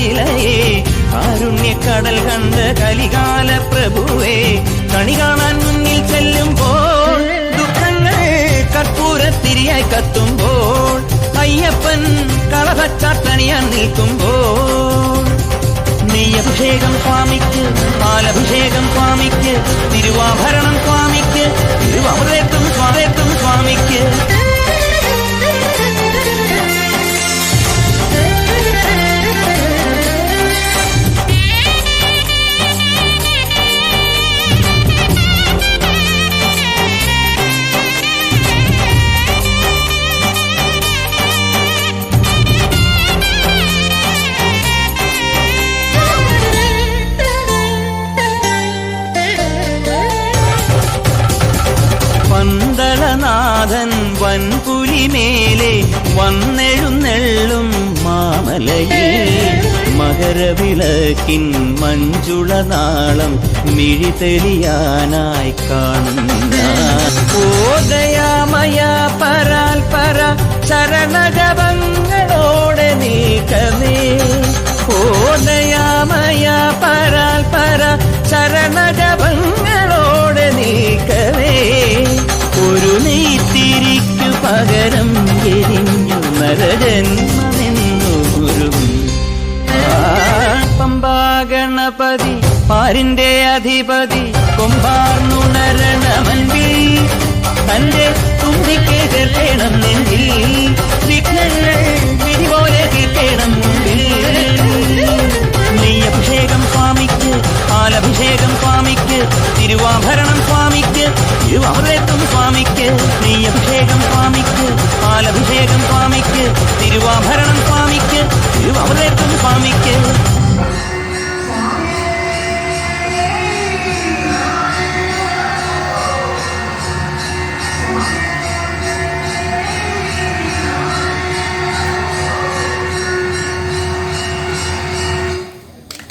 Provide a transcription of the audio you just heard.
ശിലയെ കാരുണ്യക്കടൽ കണ്ട് കലികാല പ്രഭുവേ കണി കാണാൻ മുന്നിൽ ചെല്ലുമ്പോൾ ദുഃഖങ്ങൾ കർപ്പൂരത്തിരിയായി കത്തുമ്പോൾ അയ്യപ്പൻ കളഭച്ചാട്ടണിയാൻ നിൽക്കുമ്പോൾ. നെയ്യഭിഷേകം സ്വാമിക്ക് പാലഭിഷേകം സ്വാമിക്ക് തിരുവാഭരണം പന്തളനാഥൻ വൻപുലിമേലെ വന്നെഴുന്നെള്ളും മാമലയിൽ. മകരവിളക്കിൻ മഞ്ജുളനാളം മിഴിതെളിയാനായി കാണുന്ന ഓദയാമയ പരാൽ പര ശരണഗവങ്ങളോടെ നീക്കമേ. ഓദയാമയ പരാൽ പര ശരണജപങ്ങളോടെ പകരം എരിഞ്ഞു നരജന്മമെന്നു ഉരുകും പമ്പാഗണപതി പാരിന്റെ അധിപതി കൊമ്പാർന്നുണരണമൻപിൽ തന്റെ തുമ്പിക്കേതേണം നെഞ്ചിൽ. വിഘ്നങ്ങൾ വിധിപോലെ തീർത്തേണം നെയ്യഭിഷേകം സ്വാമിക്ക് പാലഭിഷേകം സ്വാമിക്ക് തിരുവാഭരണം സ്വാമിക്ക് തിരുവാഭരത്തും സ്വാമിക്ക് നെയ്യഭിഷേകം സ്വാമിക്ക് പാലഭിഷേകം സ്വാമിക്ക് തിരുവാഭരണം സ്വാമിക്ക്. സ്വാമിക്ക്